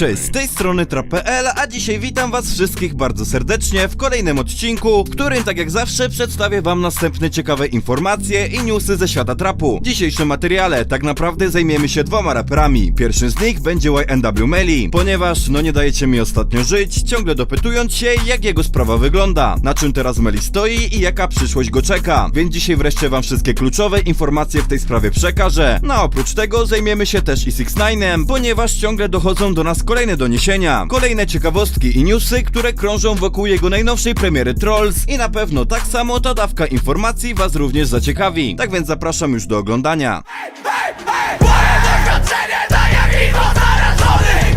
Cześć, z tej strony Trap.pl, a dzisiaj witam was wszystkich bardzo serdecznie w kolejnym odcinku, w którym tak jak zawsze przedstawię wam następne ciekawe informacje i newsy ze świata trapu. W dzisiejszym materiale tak naprawdę zajmiemy się dwoma raperami. Pierwszym z nich będzie YNW Melly, ponieważ no nie dajecie mi ostatnio żyć, ciągle dopytując się jak jego sprawa wygląda, na czym teraz Melly stoi i jaka przyszłość go czeka. Więc dzisiaj wreszcie wam wszystkie kluczowe informacje w tej sprawie przekażę. No a oprócz tego zajmiemy się też i 6 9 ponieważ ciągle dochodzą do nas kolejne doniesienia, kolejne ciekawostki i newsy, które krążą wokół jego najnowszej premiery Trolls i na pewno tak samo ta dawka informacji was również zaciekawi. Tak więc zapraszam już do oglądania. Moje info zarażony Bo możesz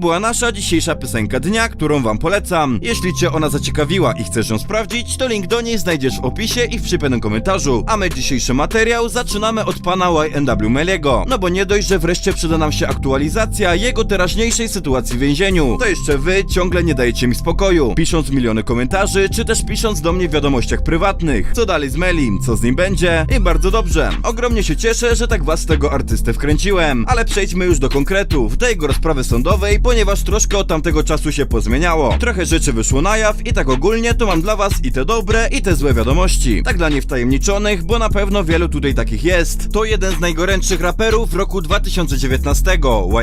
była nasza dzisiejsza piosenka dnia, którą wam polecam. Jeśli cię ona zaciekawiła i chcesz ją sprawdzić, to link do niej znajdziesz w opisie i w przypiętym komentarzu. A my dzisiejszy materiał zaczynamy od pana YNW Meliego. No bo nie dość, że wreszcie przyda nam się aktualizacja jego teraźniejszej sytuacji w więzieniu. To jeszcze wy ciągle nie dajecie mi spokoju. Pisząc miliony komentarzy, czy też pisząc do mnie w wiadomościach prywatnych. Co dalej z Melim? Co z nim będzie? I bardzo dobrze. Ogromnie się cieszę, że tak was tego artystę wkręciłem. Ale przejdźmy już do konkretów, do jego rozprawy sądowej, ponieważ troszkę od tamtego czasu się pozmieniało. Trochę rzeczy wyszło na jaw i tak ogólnie to mam dla was i te dobre, i te złe wiadomości. Tak dla niewtajemniczonych, bo na pewno wielu tutaj takich jest. To jeden z najgorętszych raperów roku 2019.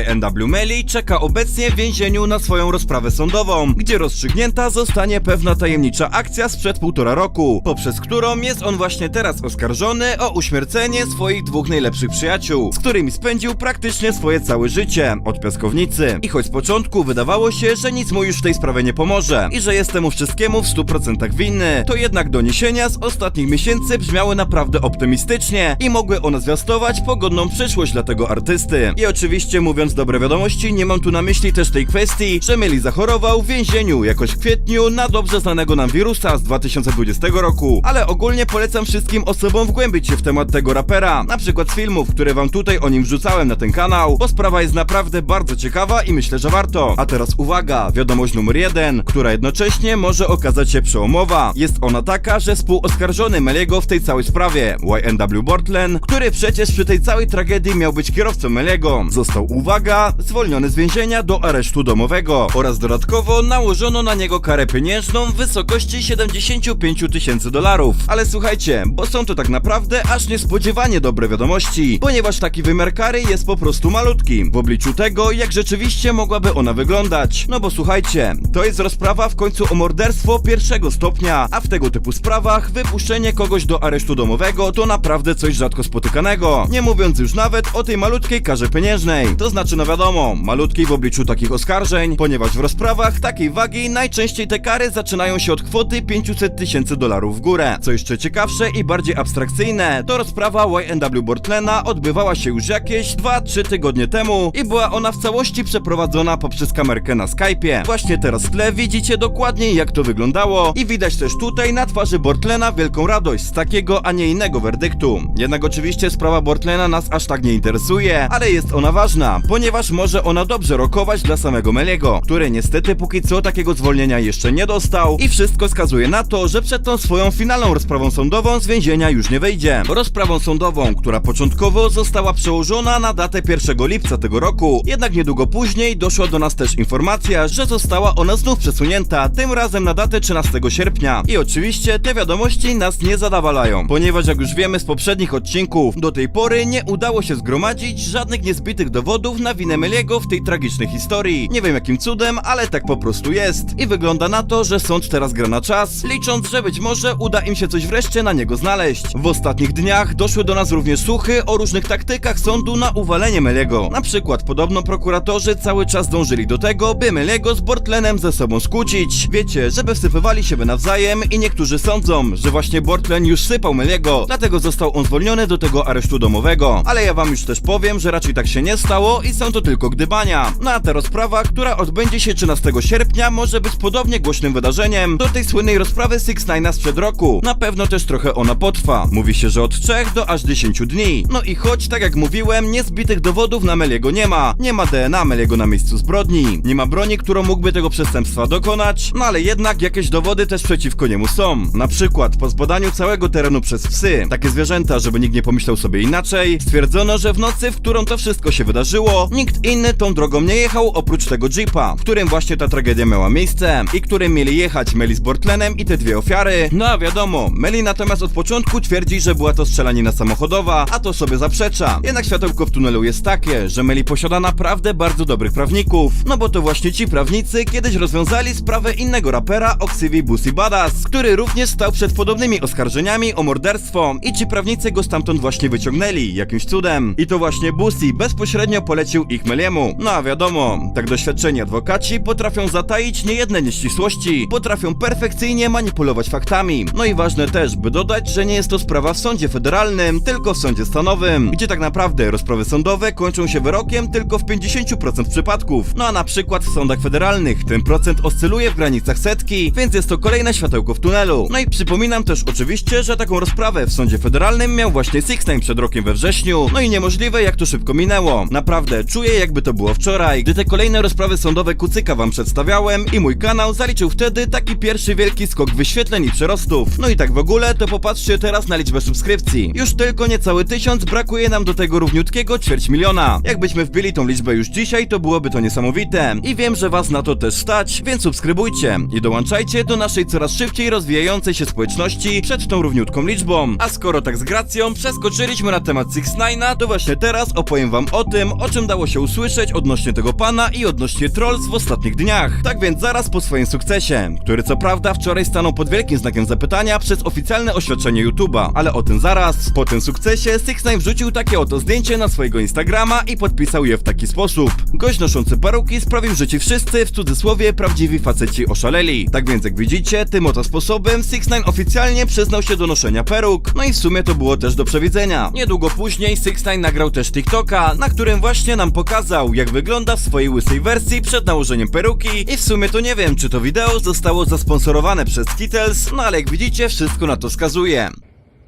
YNW Melly czeka obecnie w więzieniu na swoją rozprawę sądową, gdzie rozstrzygnięta zostanie pewna tajemnicza akcja sprzed półtora roku, poprzez którą jest on właśnie teraz oskarżony o uśmiercenie swoich dwóch najlepszych przyjaciół, z którymi spędził praktycznie swoje całe życie, od piaskownicy. I choć początku wydawało się, że nic mu już w tej sprawie nie pomoże i że jest temu wszystkiemu w 100% winny, to jednak doniesienia z ostatnich miesięcy brzmiały naprawdę optymistycznie i mogły one zwiastować pogodną przyszłość dla tego artysty. I oczywiście mówiąc dobre wiadomości, nie mam tu na myśli też tej kwestii, że Millie zachorował w więzieniu jakoś w kwietniu na dobrze znanego nam wirusa z 2020 roku, ale ogólnie polecam wszystkim osobom wgłębić się w temat tego rapera, na przykład z filmów, które wam tutaj o nim wrzucałem na ten kanał, bo sprawa jest naprawdę bardzo ciekawa i myślę, że warto. A teraz uwaga, wiadomość numer jeden, która jednocześnie może okazać się przełomowa. Jest ona taka, że współoskarżony Meliego w tej całej sprawie, YNW Bortlen, który przecież przy tej całej tragedii miał być kierowcą Meliego, został, uwaga, zwolniony z więzienia do aresztu domowego oraz dodatkowo nałożono na niego karę pieniężną w wysokości 75 tysięcy dolarów. Ale słuchajcie, bo są to tak naprawdę aż niespodziewanie dobre wiadomości, ponieważ taki wymiar kary jest po prostu malutki w obliczu tego, jak rzeczywiście mogłaby ona wyglądać. No bo słuchajcie, to jest rozprawa w końcu o morderstwo pierwszego stopnia, a w tego typu sprawach wypuszczenie kogoś do aresztu domowego to naprawdę coś rzadko spotykanego. Nie mówiąc już nawet o tej malutkiej karze pieniężnej. To znaczy, no wiadomo, malutkiej w obliczu takich oskarżeń, ponieważ w rozprawach takiej wagi najczęściej te kary zaczynają się od kwoty 500 tysięcy dolarów w górę. Co jeszcze ciekawsze i bardziej abstrakcyjne, to rozprawa YNW Bortlena odbywała się już jakieś 2-3 tygodnie temu i była ona w całości przeprowadzona poprzez kamerkę na Skype'ie. Właśnie teraz w tle widzicie dokładnie jak to wyglądało i widać też tutaj na twarzy Bortlena wielką radość z takiego, a nie innego werdyktu. Jednak oczywiście sprawa Bortlena nas aż tak nie interesuje, ale jest ona ważna, ponieważ może ona dobrze rokować dla samego Meliego, który niestety póki co takiego zwolnienia jeszcze nie dostał i wszystko wskazuje na to, że przed tą swoją finalną rozprawą sądową z więzienia już nie wyjdzie. Rozprawą sądową, która początkowo została przełożona na datę 1 lipca tego roku, jednak niedługo później doszła do nas też informacja, że została ona znów przesunięta, tym razem na datę 13 sierpnia. I oczywiście te wiadomości nas nie zadawalają, ponieważ jak już wiemy z poprzednich odcinków, do tej pory nie udało się zgromadzić żadnych niezbitych dowodów na winę Meliego w tej tragicznej historii. Nie wiem jakim cudem, ale tak po prostu jest. I wygląda na to, że sąd teraz gra na czas, licząc, że być może uda im się coś wreszcie na niego znaleźć. W ostatnich dniach doszły do nas również słuchy o różnych taktykach sądu na uwalenie Meliego. Na przykład podobno prokuratorzy cały czas dążyli do tego, by Meliego z Bortlenem ze sobą skłócić. Wiecie, żeby wsypywali siebie nawzajem i niektórzy sądzą, że właśnie Bortlen już sypał Meliego, dlatego został on zwolniony do tego aresztu domowego. Ale ja wam już też powiem, że raczej tak się nie stało i są to tylko gdybania. No a ta rozprawa, która odbędzie się 13 sierpnia, może być podobnie głośnym wydarzeniem do tej słynnej rozprawy 6 9 sprzed roku. Na pewno też trochę ona potrwa. Mówi się, że od 3 do aż 10 dni. No i choć, tak jak mówiłem, niezbitych dowodów na Meliego nie ma. Nie ma DNA Meliego na miejscu miejscu zbrodni. Nie ma broni, którą mógłby tego przestępstwa dokonać, no ale jednak jakieś dowody też przeciwko niemu są. Na przykład po zbadaniu całego terenu przez psy, takie zwierzęta, żeby nikt nie pomyślał sobie inaczej, stwierdzono, że w nocy, w którą to wszystko się wydarzyło, nikt inny tą drogą nie jechał oprócz tego jeepa, w którym właśnie ta tragedia miała miejsce i którym mieli jechać Meli z Bortlenem i te dwie ofiary. No a wiadomo, Meli natomiast od początku twierdzi, że była to strzelanina samochodowa, a to sobie zaprzecza. Jednak światełko w tunelu jest takie, że Meli posiada naprawdę bardzo dobrych prawników, no bo to właśnie ci prawnicy kiedyś rozwiązali sprawę innego rapera o ksywie Busi Badass, który również stał przed podobnymi oskarżeniami o morderstwo i ci prawnicy go stamtąd właśnie wyciągnęli, jakimś cudem. I to właśnie Busi bezpośrednio polecił ich Meliemu. No a wiadomo, tak doświadczeni adwokaci potrafią zataić niejedne nieścisłości, potrafią perfekcyjnie manipulować faktami. No i ważne też, by dodać, że nie jest to sprawa w sądzie federalnym, tylko w sądzie stanowym, gdzie tak naprawdę rozprawy sądowe kończą się wyrokiem tylko w 50% przypadków. No a na przykład w sądach federalnych ten procent oscyluje w granicach setki, więc jest to kolejne światełko w tunelu. No i przypominam też oczywiście, że taką rozprawę w sądzie federalnym miał właśnie Sixtime przed rokiem we wrześniu. No i niemożliwe jak to szybko minęło. Naprawdę, czuję jakby to było wczoraj, gdy te kolejne rozprawy sądowe Kucyka wam przedstawiałem i mój kanał zaliczył wtedy taki pierwszy wielki skok wyświetleń i przerostów. No i tak w ogóle, to popatrzcie teraz na liczbę subskrypcji. Już tylko niecały tysiąc brakuje nam do tego równiutkiego ćwierć miliona. Jakbyśmy wbili tą liczbę już dzisiaj, to byłoby to niesamowite. I wiem, że was na to też stać, więc subskrybujcie i dołączajcie do naszej coraz szybciej rozwijającej się społeczności przed tą równiutką liczbą. A skoro tak z gracją przeskoczyliśmy na temat Six Nine'a, to właśnie teraz opowiem wam o tym, o czym dało się usłyszeć odnośnie tego pana i odnośnie Trolls w ostatnich dniach. Tak więc zaraz po swoim sukcesie, który co prawda wczoraj stanął pod wielkim znakiem zapytania przez oficjalne oświadczenie YouTube'a, ale o tym zaraz. Po tym sukcesie Six Nine wrzucił takie oto zdjęcie na swojego Instagrama i podpisał je w taki sposób. Gość noszący peruki sprawił, że ci wszyscy, w cudzysłowie, prawdziwi faceci oszaleli. Tak więc jak widzicie, tym oto sposobem Six Nine oficjalnie przyznał się do noszenia peruk. No i w sumie to było też do przewidzenia. Niedługo później Six Nine nagrał też TikToka, na którym właśnie nam pokazał, jak wygląda w swojej łysej wersji przed nałożeniem peruki i w sumie to nie wiem, czy to wideo zostało zasponsorowane przez Skittles, no ale jak widzicie, wszystko na to wskazuje.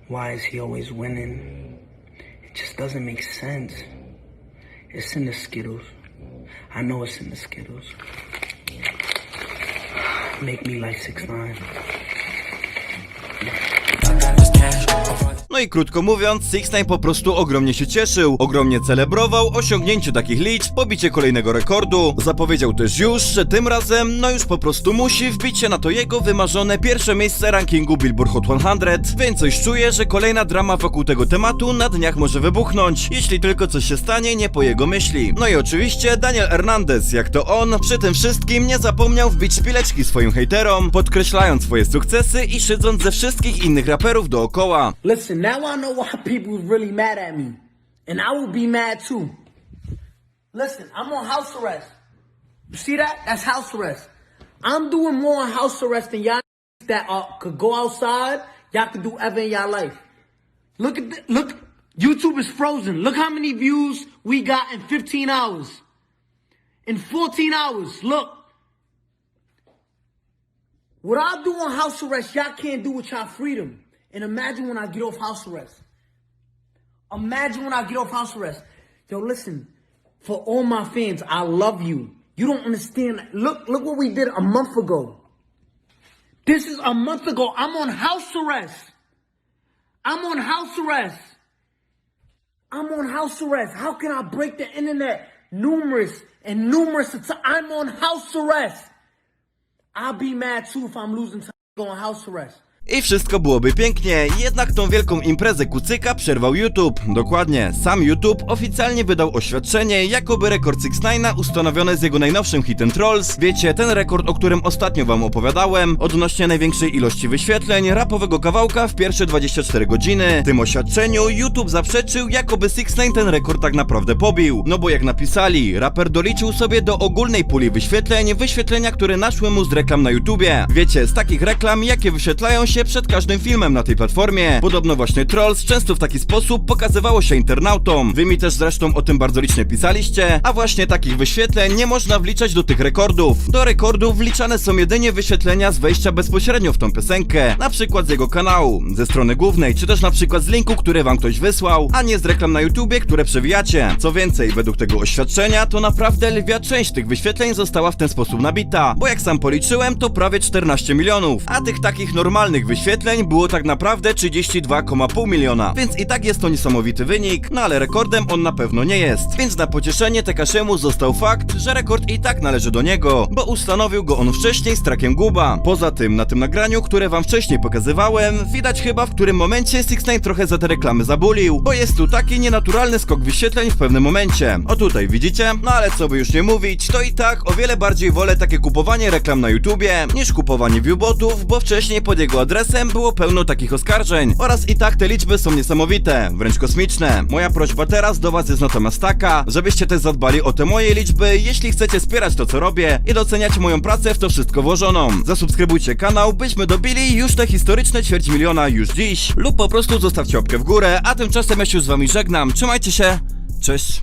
Why is he always winning? It just doesn't make sense. It's in the Skittles. I know it's in the Skittles. Make me like six nine. I krótko mówiąc, Sixnine po prostu ogromnie się cieszył, ogromnie celebrował osiągnięcie takich liczb, pobicie kolejnego rekordu. Zapowiedział też już, że tym razem no już po prostu musi wbić się na to jego wymarzone pierwsze miejsce rankingu Billboard Hot 100, więc coś czuję, że kolejna drama wokół tego tematu na dniach może wybuchnąć, jeśli tylko coś się stanie nie po jego myśli. No i oczywiście Daniel Hernandez, jak to on, przy tym wszystkim nie zapomniał wbić szpileczki swoim hejterom, podkreślając swoje sukcesy i szydząc ze wszystkich innych raperów dookoła. Listen, now I know why people's really mad at me. And I will be mad too. Listen, I'm on house arrest. You see that? That's house arrest. I'm doing more on house arrest than y'all that uh, could go outside. Y'all could do ever in y'all life. Look at the, look. YouTube is frozen. Look how many views we got in 15 hours. In 14 hours. Look. What I do on house arrest, y'all can't do with y'all freedom. And imagine when I get off house arrest. Imagine when I get off house arrest. Yo, listen, for all my fans, I love you. You don't understand. Look, look what we did a month ago. This is a month ago. I'm on house arrest. I'm on house arrest. I'm on house arrest. How can I break the internet? Numerous and numerous. I'm on house arrest. I'll be mad too if I'm losing time on house arrest. I wszystko byłoby pięknie, jednak tą wielką imprezę kucyka przerwał YouTube. Dokładnie, sam YouTube oficjalnie wydał oświadczenie, jakoby rekord Six Nine'a ustanowiony z jego najnowszym hitem Trolls. Wiecie, ten rekord, o którym ostatnio wam opowiadałem, odnośnie największej ilości wyświetleń rapowego kawałka w pierwsze 24 godziny. W tym oświadczeniu YouTube zaprzeczył, jakoby Six Nine ten rekord tak naprawdę pobił. No bo jak napisali, raper doliczył sobie do ogólnej puli wyświetleń wyświetlenia, które naszły mu z reklam na YouTubie. Wiecie, z takich reklam, jakie wyświetlają się się przed każdym filmem na tej platformie. Podobno właśnie Trolls często w taki sposób pokazywało się internautom. Wy mi też zresztą o tym bardzo licznie pisaliście, a właśnie takich wyświetleń nie można wliczać do tych rekordów. Do rekordów wliczane są jedynie wyświetlenia z wejścia bezpośrednio w tą piosenkę, na przykład z jego kanału, ze strony głównej, czy też na przykład z linku, który wam ktoś wysłał, a nie z reklam na YouTubie, które przewijacie. Co więcej, według tego oświadczenia, to naprawdę lwia część tych wyświetleń została w ten sposób nabita, bo jak sam policzyłem, to prawie 14 milionów, a tych takich normalnych wyświetleń było tak naprawdę 32,5 miliona, więc i tak jest to niesamowity wynik, no ale rekordem on na pewno nie jest. Więc na pocieszenie Tekashiemu został fakt, że rekord i tak należy do niego, bo ustanowił go on wcześniej z trakiem Guba. Poza tym, na tym nagraniu, które wam wcześniej pokazywałem, widać chyba w którym momencie 6ix9ine trochę za te reklamy zabulił, bo jest tu taki nienaturalny skok wyświetleń w pewnym momencie. O tutaj widzicie? No ale co by już nie mówić, to i tak o wiele bardziej wolę takie kupowanie reklam na YouTubie, niż kupowanie viewbotów, bo wcześniej pod jego adresem było pełno takich oskarżeń. Oraz i tak te liczby są niesamowite, wręcz kosmiczne. Moja prośba teraz do was jest natomiast taka, żebyście też zadbali o te moje liczby, jeśli chcecie wspierać to co robię i doceniać moją pracę w to wszystko włożoną. Zasubskrybujcie kanał, byśmy dobili już te historyczne ćwierć miliona już dziś, lub po prostu zostawcie łapkę w górę, a tymczasem ja się z wami żegnam. Trzymajcie się, cześć.